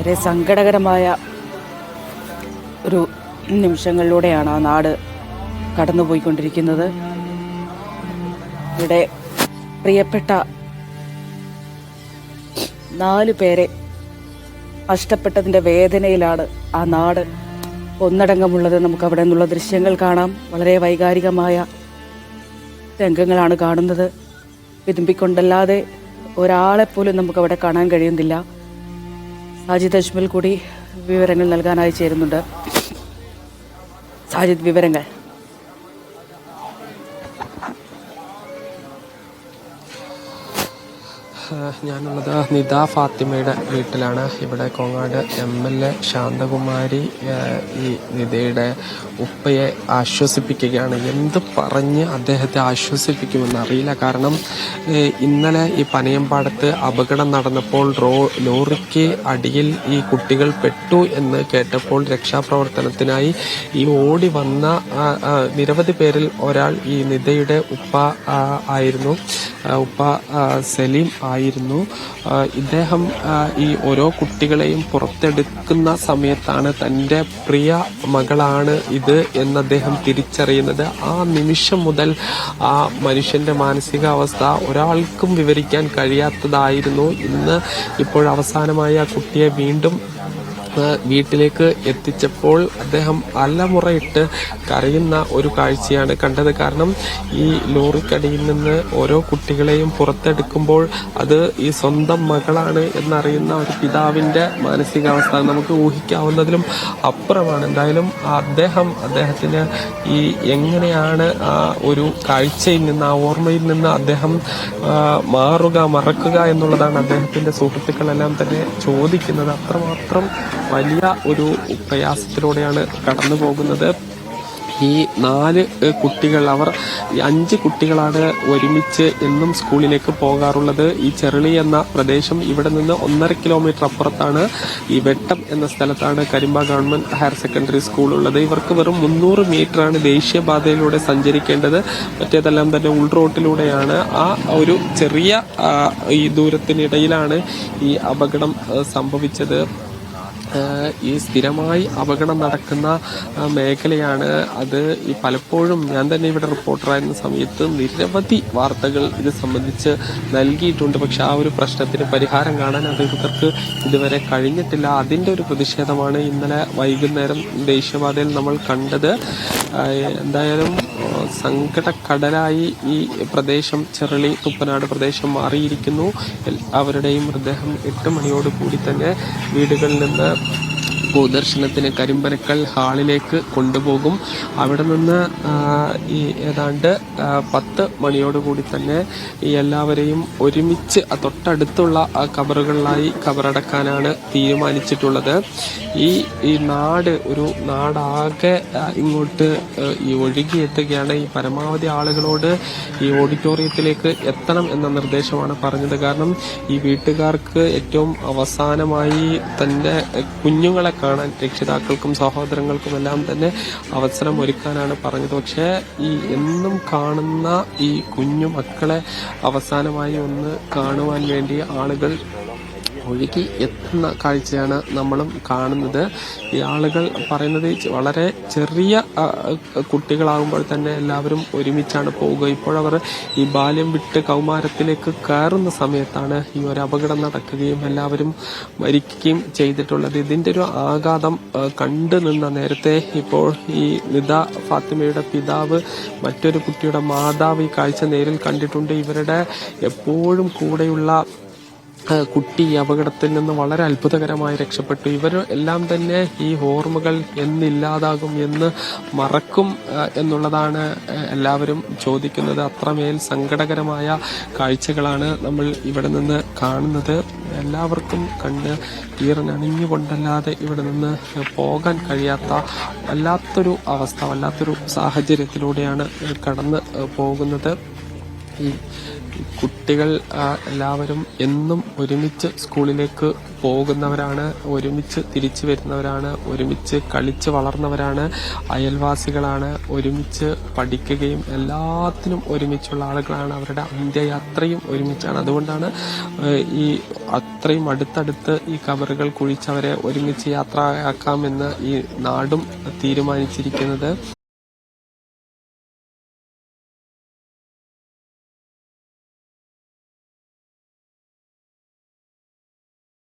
വളരെ സങ്കടകരമായ ഒരു നിമിഷങ്ങളിലൂടെയാണ് ആ നാട് കടന്നുപോയിക്കൊണ്ടിരിക്കുന്നത്. ഇവിടെ പ്രിയപ്പെട്ട നാലു പേരെ നഷ്ടപ്പെട്ടതിന്റെ വേദനയിലാണ് ആ നാട് ഒന്നടങ്കമുള്ളത്. നമുക്ക് അവിടെ നിന്നുള്ള ദൃശ്യങ്ങൾ കാണാം. വളരെ വൈകാരികമായ രംഗങ്ങളാണ് കാണുന്നത്. വിതുമ്പിക്കൊണ്ടല്ലാതെ ഒരാളെപ്പോലും നമുക്ക് അവിടെ കാണാൻ കഴിയുന്നില്ല. സാജിദ് അജ്മൽ കൂടി വിവരങ്ങൾ നൽകാനായി ചേരുന്നുണ്ട്. സാജിദ് വിവരങ്ങൾ. ഞാനുള്ളത് നിത ഫാത്തിമയുടെ വീട്ടിലാണ്. ഇവിടെ Kongad M L A Shanthakumari ഈ നിതയുടെ ഉപ്പയെ ആശ്വസിപ്പിക്കുകയാണ്. എന്ത് പറഞ്ഞ് അദ്ദേഹത്തെ ആശ്വസിപ്പിക്കുമെന്ന് അറിയില്ല. കാരണം ഇന്നലെ ഈ പനയമ്പാടത്ത് അപകടം നടന്നപ്പോൾ റോ ലോറിക്ക് അടിയിൽ ഈ കുട്ടികൾ പെട്ടു എന്ന് കേട്ടപ്പോൾ രക്ഷാപ്രവർത്തനത്തിനായി ഈ ഓടി വന്ന നിരവധി പേരിൽ ഒരാൾ ഈ നിതയുടെ ഉപ്പ ആയിരുന്നു. ഉപ്പ സലീം സലീം ആയിരുന്നു. ഇദ്ദേഹം ഈ ഓരോ കുട്ടികളെയും പുറത്തെടുക്കുന്ന സമയത്താണ് തന്റെ പ്രിയ മകളാണ് ഇത് എന്ന് അദ്ദേഹം തിരിച്ചറിയുന്നത്. ആ നിമിഷം മുതൽ ആ മനുഷ്യന്റെ മാനസികാവസ്ഥ ഒരാൾക്കും വിവരിക്കാൻ കഴിയാത്തതായിരുന്നു. ഇന്ന് ഇപ്പോൾ അവസാനമായി ആ കുട്ടിയെ വീണ്ടും വീട്ടിലേക്ക് എത്തിച്ചപ്പോൾ അദ്ദേഹം അലമുറയിട്ട് കരയുന്ന ഒരു കാഴ്ചയാണ് കണ്ടത്. കാരണം ഈ ലോറിക്കടിയിൽ നിന്ന് ഓരോ കുട്ടികളെയും പുറത്തെടുക്കുമ്പോൾ അത് ഈ സ്വന്തം മകളാണ് എന്നറിയുന്ന ഒരു പിതാവിന്റെ മാനസികാവസ്ഥ നമുക്ക് ഊഹിക്കാവുന്നതിലും അപ്പുറമാണ്. എന്തായാലും അദ്ദേഹം അദ്ദേഹത്തിന് ഈ എങ്ങനെയാണ് ആ ഒരു കാഴ്ചയിൽ നിന്ന് ആ ഓർമ്മയിൽ നിന്ന് അദ്ദേഹം മാറുക മറക്കുക എന്നുള്ളതാണ് അദ്ദേഹത്തിന്റെ സുഹൃത്തുക്കളെല്ലാം തന്നെ ചോദിക്കുന്നത്. അത്രമാത്രം വലിയ ഒരു പ്രയാസത്തിലൂടെയാണ് കടന്നു പോകുന്നത്. ഈ നാല് കുട്ടികൾ അവർ അഞ്ച് കുട്ടികളാണ് ഒരുമിച്ച് എന്നും സ്കൂളിലേക്ക് പോകാറുള്ളത്. ഈ ചെറുളി എന്ന പ്രദേശം ഇവിടെ നിന്ന് ഒന്നര കിലോമീറ്റർ അപ്പുറത്താണ് ഈ വെട്ടം എന്ന സ്ഥലത്താണ് Karimba government higher secondary school ഉള്ളത്. ഇവർക്ക് വെറും മുന്നൂറ് മീറ്ററാണ് ദേശീയപാതയിലൂടെ സഞ്ചരിക്കേണ്ടത്. മറ്റേതെല്ലാം തന്നെ ഉൾറോട്ടിലൂടെയാണ്. ആ ഒരു ചെറിയ ഈ ദൂരത്തിനിടയിലാണ് ഈ അപകടം സംഭവിച്ചത്. ഈ സ്ഥിരമായി അപകടം നടക്കുന്ന മേഖലയാണ് അത്. ഈ പലപ്പോഴും ഞാൻ തന്നെ ഇവിടെ റിപ്പോർട്ടറായിരുന്ന സമയത്ത് നിരവധി വാർത്തകൾ ഇത് സംബന്ധിച്ച് നൽകിയിട്ടുണ്ട്. പക്ഷെ ആ ഒരു പ്രശ്നത്തിന് പരിഹാരം കാണാൻ അധികൃതർക്ക് ഇതുവരെ കഴിഞ്ഞിട്ടില്ല. അതിന്റെ ഒരു പ്രതിഷേധമാണ് ഇന്നലെ വൈകുന്നേരം ദേശീയപാതയിൽ നമ്മൾ കണ്ടത്. എന്തായാലും സങ്കടക്കടലായി ഈ പ്രദേശം ചെറളി തുപ്പനാട് പ്രദേശം മാറിയിരിക്കുന്നു. അവരുടെയും മൃതദേഹം എട്ട് മണിയോട് കൂടി തന്നെ വീടുകളിൽ നിന്ന് പൊതുദർശനത്തിന് കരിമ്പനക്കൽ ഹാളിലേക്ക് കൊണ്ടുപോകും. അവിടെ നിന്ന് ഈ ഏതാണ്ട് പത്ത് മണിയോടുകൂടി തന്നെ ഈ എല്ലാവരെയും ഒരുമിച്ച് തൊട്ടടുത്തുള്ള കബറുകളിലായി കബറടക്കാനാണ് തീരുമാനിച്ചിട്ടുള്ളത്. ഈ ഈ നാട് ഒരു നാടാകെ ഇങ്ങോട്ട് ഈ ഒഴുകിയെത്തുകയാണ് ഈ പരമാവധി ആളുകളോട് ഈ ഓഡിറ്റോറിയത്തിലേക്ക് എത്തണം എന്ന നിർദ്ദേശമാണ് പറഞ്ഞത്. കാരണം ഈ വീട്ടുകാർക്ക് ഏറ്റവും അവസാനമായി തന്റെ കുഞ്ഞുങ്ങളെ കാണാൻ രക്ഷിതാക്കൾക്കും സഹോദരങ്ങൾക്കും എല്ലാം തന്നെ അവസരം ഒരുക്കാനാണ് പറഞ്ഞത്. പക്ഷേ ഈ എന്നും കാണുന്ന ഈ കുഞ്ഞു മക്കളെ അവസാനമായി ഒന്ന് കാണുവാൻ വേണ്ടി ആളുകൾ ഒഴുകി എത്തുന്ന കാഴ്ചയാണ് നമ്മളും കാണുന്നത്. ഈ ആളുകൾ പറയുന്നത് വളരെ ചെറിയ കുട്ടികളാകുമ്പോൾ തന്നെ എല്ലാവരും ഒരുമിച്ചാണ് പോവുക. ഇപ്പോഴവർ ഈ ബാല്യം വിട്ട് കൗമാരത്തിലേക്ക് കയറുന്ന സമയത്താണ് ഈ ഒരു അപകടം നടക്കുകയും എല്ലാവരും മരിക്കുകയും ചെയ്തിട്ടുള്ളത്. ഇതിന്റെ ഒരു ആഘാതം കണ്ടു നിന്ന നേരത്തെ ഇപ്പോൾ ഈ നിത ഫാത്തിമയുടെ പിതാവ് മറ്റൊരു കുട്ടിയുടെ മാതാവ് ഈ കാഴ്ച നേരിൽ കണ്ടിട്ടുണ്ട്. ഇവരുടെ എപ്പോഴും കൂടെയുള്ള കുട്ടി അപകടത്തിൽ നിന്ന് വളരെ അത്ഭുതകരമായി രക്ഷപ്പെട്ടു. ഇവർ എല്ലാം തന്നെ ഈ ഓർമ്മകൾ എന്നില്ലാതാകും എന്ന് മറക്കും എന്നുള്ളതാണ് എല്ലാവരും ചോദിക്കുന്നത്. അത്രമേൽ സങ്കടകരമായ കാഴ്ചകളാണ് നമ്മൾ ഇവിടെ നിന്ന് കാണുന്നത്. എല്ലാവർക്കും കണ്ട് ഈറനണിഞ്ഞുകൊണ്ടല്ലാതെ ഇവിടെ നിന്ന് പോകാൻ കഴിയാത്ത വല്ലാത്തൊരു അവസ്ഥ വല്ലാത്തൊരു സാഹചര്യത്തിലൂടെയാണ് കടന്ന് പോകുന്നത്. ഈ കുട്ടികൾ എല്ലാവരും എന്നും ഒരുമിച്ച് സ്കൂളിലേക്ക് പോകുന്നവരാണ് ഒരുമിച്ച് തിരിച്ചു വരുന്നവരാണ് ഒരുമിച്ച് കളിച്ച് വളർന്നവരാണ് അയൽവാസികളാണ് ഒരുമിച്ച് പഠിക്കുകയും എല്ലാത്തിനും ഒരുമിച്ചുള്ള ആളുകളാണ് അവരുടെ അന്ത്യയാത്രയും ഒരുമിച്ചാണ്. അതുകൊണ്ടാണ് ഈ അത്രയും അടുത്തടുത്ത് ഈ കബറുകൾ കുഴിച്ചവരെ ഒരുമിച്ച് യാത്രയാക്കാമെന്ന് ഈ നാടും തീരുമാനിച്ചിരിക്കുന്നത്.